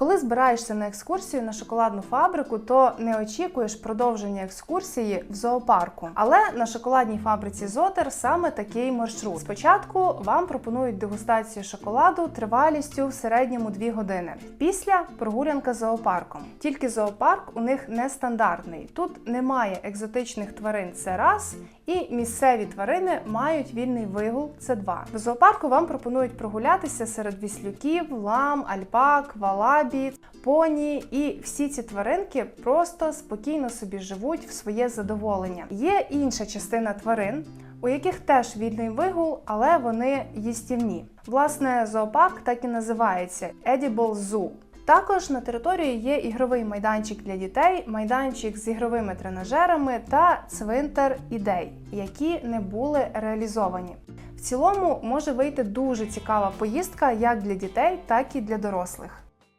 Коли збираєшся на екскурсію на шоколадну фабрику, то не очікуєш продовження екскурсії в зоопарку. Але на шоколадній фабриці Зотер саме такий маршрут. Спочатку вам пропонують дегустацію шоколаду тривалістю в середньому 2 години. Після прогулянка зоопарком. Тільки зоопарк у них нестандартний. Тут немає екзотичних тварин. Це раз. І місцеві тварини мають вільний вигул. Це два. В зоопарку вам пропонують прогулятися серед віслюків, лам, альпак, валабі, поні. І всі ці тваринки просто спокійно собі живуть в своє задоволення. Є інша частина тварин. У яких теж вільний вигул, але вони їстівні. Власне, зоопарк так і називається Edible Zoo. Також на території є ігровий майданчик для дітей, майданчик з ігровими тренажерами та цвинтар ідей, які не були реалізовані. В цілому може вийти дуже цікава поїздка як для дітей, так і для дорослих.